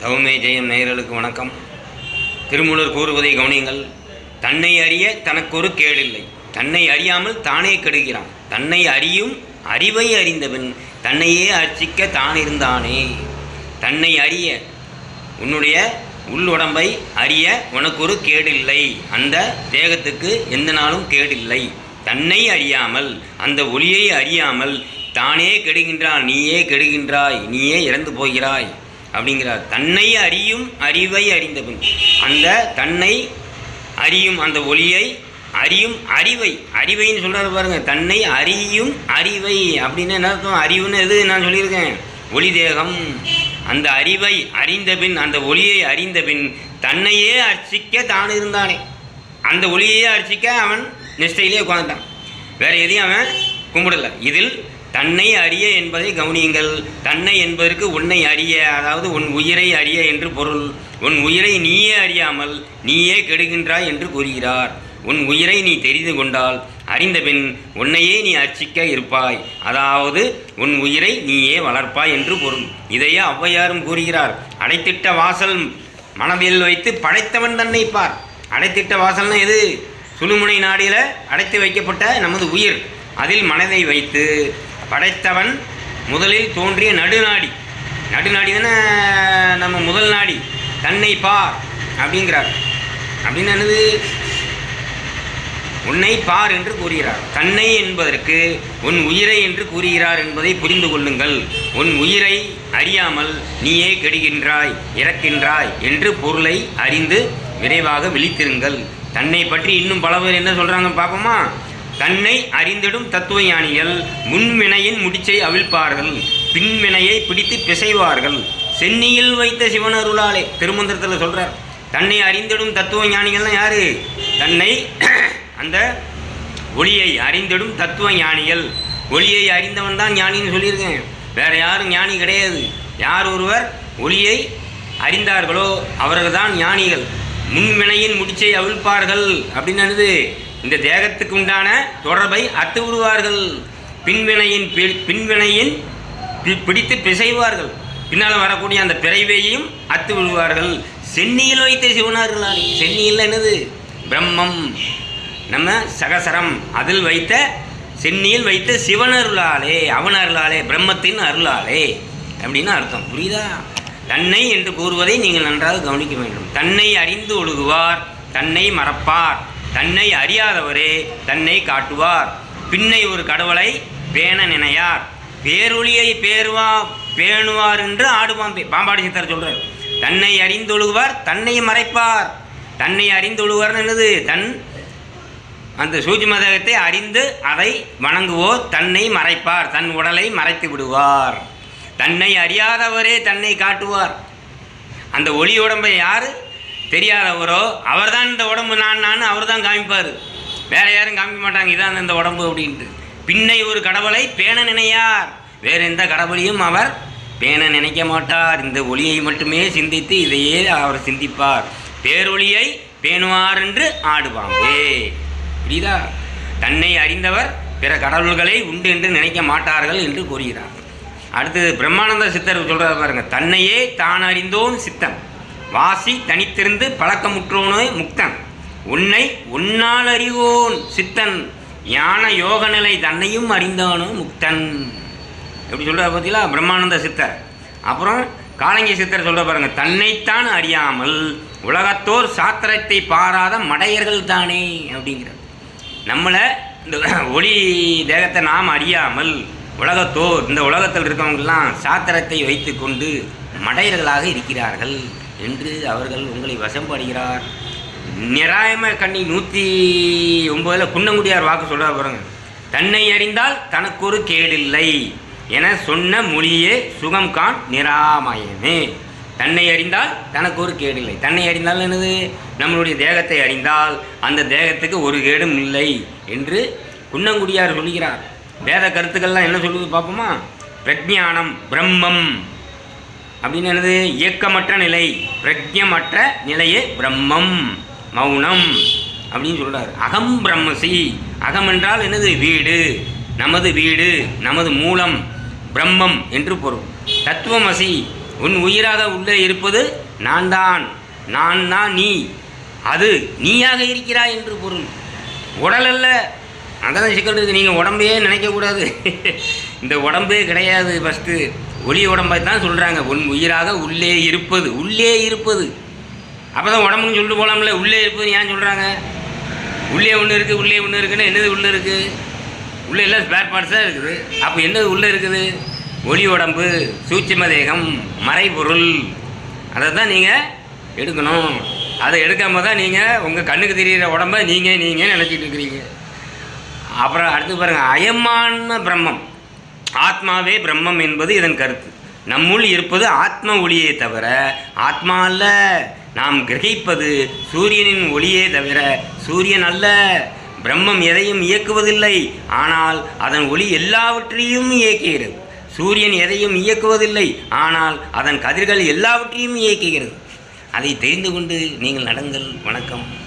தவமே ஜெயம் நேயர்களுக்கு வணக்கம். திருமூலர் கூறுவதை கவனியுங்கள். தன்னை அறிய தனக்கொரு கேடில்லை. தன்னை அறியாமல் தானே கெடுகிறான். தன்னை அறியும் அறிவை அறிந்தவன் தன்னையே அர்ச்சிக்க தான் இருந்தானே தன்னை அறிய உன்னுடைய உள் உடம்பை அறிய உனக்கு ஒரு கேடில்லை. அந்த தேகத்துக்கு எந்த நாளும் கேடில்லை. தன்னை அறியாமல் அந்த ஒளியை அறியாமல் தானே கெடுகின்றான் நீயே கெடுகின்றாய் நீயே இறந்து போகிறாய். அப்படிங்கிறார் தன்னை அறியும் அறிவை அறிந்தவன் அந்த தன்னை அறியும் அந்த ஒளியை அறியும் அறிவை அறிவைன்னு சொல்கிறாரு பாருங்கள் தன்னை அறியும் அறிவை. அப்படின்னு என்ன அர்த்தம்? அறிவுன்னு எது? நான் சொல்லியிருக்கேன். ஒளி தேகம். அந்த அறிவை அறிந்த பின் அந்த ஒளியை அறிந்த பின் தன்னையே அர்ச்சிக்க தான் இருந்தானே. அந்த ஒளியையே அர்ச்சிக்க அவன் நிஷ்டையிலே உட்காந்துட்டான் வேறு எதையும் அவன் கும்பிடல. இதில் தன்னை அறிய என்பதை கவனியுங்கள். தன்னை என்பதற்கு உன்னை அறிய அதாவது உன் உயிரை அறிய என்று பொருள். உன் உயிரை நீயே அறியாமல் நீயே கெடுகின்றாய் என்று கூறுகிறார். உன் உயிரை நீ தெரிந்து கொண்டால் அறிந்தபின் உன்னையே நீ அர்ச்சிக்க இருப்பாய். அதாவது உன் உயிரை நீயே வளர்ப்பாய் என்று பொருள். இதையே ஔவையாரும் கூறுகிறார். அடைத்திட்ட வாசல் மனதில் வைத்து படைத்தவன் தன்னை பார். அடைத்திட்ட வாசல்னா எது? சுழுமுனை நாடியில் அடைத்து வைக்கப்பட்ட நமது உயிர். அதில் மனதை வைத்து படைத்தவன் முதலில் தோன்றிய நடுநாடி. நடுநாடி தானே நம்ம முதல் நாடி. தன்னை பார் அப்படிங்கிறார். அப்படின்னு என்னது? உன்னை பார் என்று கூறுகிறார். தன்னை என்பதற்கு உன் உயிரை என்று கூறுகிறார் என்பதை புரிந்து கொள்ளுங்கள். உன் உயிரை அறியாமல் நீயே கெடுகின்றாய் இறக்கின்றாய் என்று பொருளை அறிந்து விரைவாக விழித்திருங்கள். தன்னை பற்றி இன்னும் பல பேர் என்ன சொல்கிறாங்க பார்ப்போமா? தன்னை அறிந்திடும் தத்துவ ஞானிகள் முன்வினையின் முடிச்சை அவிழ்ப்பார்கள் பின்வினையை பிடித்து பிசைவார்கள். சென்னியில் வைத்த சிவனருளாலே திருமந்திரத்தில் சொல்கிறார் தன்னை அறிந்திடும் தத்துவ ஞானிகள்னா யார்? தன்னை அந்த ஒளியை அறிந்திடும் தத்துவ ஞானிகள் ஒளியை அறிந்தவன் தான் ஞானின்னு சொல்லியிருக்கேன். வேறு யாரும் ஞானி கிடையாது. யார் ஒருவர் ஒளியை அறிந்தார்களோ அவர்கள் தான் ஞானிகள். முன்வினையின் முடிச்சை அவிழ்ப்பார்கள். அப்படின்னு என்னது? இந்த தேகத்துக்கு உண்டான தொடர்பை அத்து விடுவார்கள் பின்வினையின் பி- பின்வினையின் பி- பிடித்து பிசைவார்கள். பின்னால் வரக்கூடிய அந்த பிறவையையும் அத்து விடுவார்கள் சென்னியில் வைத்த சிவனார்களாலே சென்னியில் என்னது? பிரம்மம். நம்ம சகசரம். அதில் வைத்த சென்னியில் வைத்த சிவன் அருளாலே அவன் அருளாலே பிரம்மத்தின் அருளாலே. அப்படின்னு அர்த்தம். புரியுதா? தன்னை என்று கூறுவதை நீங்கள் நன்றாக கவனிக்க வேண்டும். தன்னை அறிந்து ஒழுகுவார். தன்னை மறப்பார். தன்னை அறியாதவரே தன்னை காட்டுவார். பின்னை ஒரு கடவுளை பேண நினையார். பேரொளியை பேருவா பேணுவார் என்று ஆடுவாம்பே பாம்பாடி சித்தர் சொல்கிறார் தன்னை அறிந்தொழுகுவார் தன்னை மறைப்பார். தன்னை அறிந்தொழுவார்னு என்னது? தன் அந்த சூஜி மதகத்தை அறிந்து அதை வணங்குவோர் தன்னை மறைப்பார் தன் உடலை மறைத்து விடுவார். தன்னை அறியாதவரே தன்னை காட்டுவார். அந்த ஒளி உடம்பை யார்? தெரியாதவரோ அவர்தான் இந்த உடம்பு நான் நான் அவர் தான் காமிப்பார். வேறு யாரும் காமிக்க மாட்டாங்க இதான் இந்த உடம்பு அப்படின்ட்டு. பின்னை ஒரு கடவுளை பேண நினையார். வேறு எந்த கடவுளையும் அவர் பேண நினைக்க மாட்டார். இந்த ஒளியை மட்டுமே சிந்தித்து இதையே அவர் சிந்திப்பார். பேரொளியை பேணுவார் என்று ஆடுவாங்கே. புரியுதா? தன்னை அறிந்தவர் பிற கடவுள்களை உண்டு என்று நினைக்க மாட்டார்கள் என்று கூறுகிறார். அடுத்தது பிரம்மானந்த சித்தர் சொல்கிறார் பாருங்க தன்னையே தான் அறிந்தோன் சித்தன். வாசி தனித்திருந்து பழக்கமுற்றோனே முக்தன். உன்னை உன்னால் அறிவோன் சித்தன். ஞான யோக நிலை தன்னையும் அறிந்தவனும் முக்தன். எப்படி சொல்கிறார் பார்த்தீங்களா பிரம்மானந்த சித்தர். அப்புறம் காலங்கி சித்தர் சொல்கிற பாருங்கள் தன்னைத்தான் அறியாமல் உலகத்தோர் சாத்திரத்தை பாராத மடையர்கள் தானே அப்படிங்கிறார். நம்மளை இந்த ஒளி தேகத்தை நாம் அறியாமல் உலகத்தோர் இந்த உலகத்தில் இருக்கவங்கெல்லாம் சாத்திரத்தை வைத்துக்கொண்டு மடையர்களாக இருக்கிறார்கள். என்று அவர்கள் உங்களை வசப்படுகிறார். நிராயம கண்ணி நூற்றி ஒம்பதில் குன்னங்குடியார் வாக்கு சொல்கிறார் பாருங்க. தன்னை அறிந்தால் தனக்கொரு கேடில்லை என சொன்ன மொழியே சுகம் கான் நிராமயமே. தன்னை அறிந்தால் தனக்கு ஒரு கேடில்லை. தன்னை அறிந்தால் என்னது? நம்மளுடைய தேகத்தை அறிந்தால் அந்த தேகத்துக்கு ஒரு கேடும் இல்லை என்று குன்னங்குடியார் சொல்கிறார் வேத கருத்துக்கள்லாம் என்ன சொல்லுது பார்ப்போமா பிரஜானம் பிரம்மம். அப்படின்னு என்னது இயக்கமற்ற நிலை பிரஜமற்ற நிலையே பிரம்மம் மௌனம் அப்படின்னு சொல்கிறார் அகம் பிரம்மசி. அகம் என்றால் என்னது? வீடு. நமது வீடு நமது மூலம் பிரம்மம் என்று பொருள். தத்துவமசி உன் உயிராக உள்ளே இருப்பது நான் தான் நான் தான் நீ. அது நீயாக இருக்கிறாய் என்று பொருள். உடல் அல்ல. அதான் சிக்கல் இருக்குது நீங்கள் உடம்பையே நினைக்கக்கூடாது. இந்த உடம்பே கிடையாது ஃபஸ்ட்டு ஒளி உடம்பை தான் சொல்கிறாங்க உன் உயிராக உள்ளே இருப்பது. உள்ளே இருப்பது. அப்போ தான் உடம்புன்னு சொல்லிட்டு போகலாம்ல உள்ளே இருப்பது ஏன் சொல்கிறாங்க உள்ளே ஒன்று இருக்குது உள்ளே ஒன்று இருக்குன்னா என்னது உள்ளே இருக்குது உள்ளே எல்லாம் ஸ்பேர் பார்ட்ஸாக இருக்குது. அப்போ என்னது உள்ளே இருக்குது? ஒளி உடம்பு சூட்சும தேகம் மறைபொருள். அதை தான் நீங்கள் எடுக்கணும். அதை எடுக்காம தான் நீங்கள் உங்கள் கண்ணுக்கு தெரிகிற உடம்ப நீங்கள் நீங்கள் நினச்சிட்டு இருக்கிறீங்க. அப்புறம் அடுத்து பாருங்கள் அயமான பிரம்மம். ஆத்மாவே பிரம்மம் என்பது இதன் கருத்து. நம்முள் இருப்பது ஆத்ம ஒளியே தவிர ஆத்மா அல்ல. நாம் கிரகிப்பது சூரியனின் ஒளியே தவிர சூரியன் அல்ல. பிரம்மம் எதையும் இயக்குவதில்லை. ஆனால் அதன் ஒளி எல்லாவற்றையும் இயக்குகிறது. சூரியன் எதையும் இயக்குவதில்லை. ஆனால் அதன் கதிர்கள் எல்லாவற்றையும் இயக்குகிறது. அதை தெரிந்து கொண்டு நீங்கள் நடங்கள். வணக்கம்.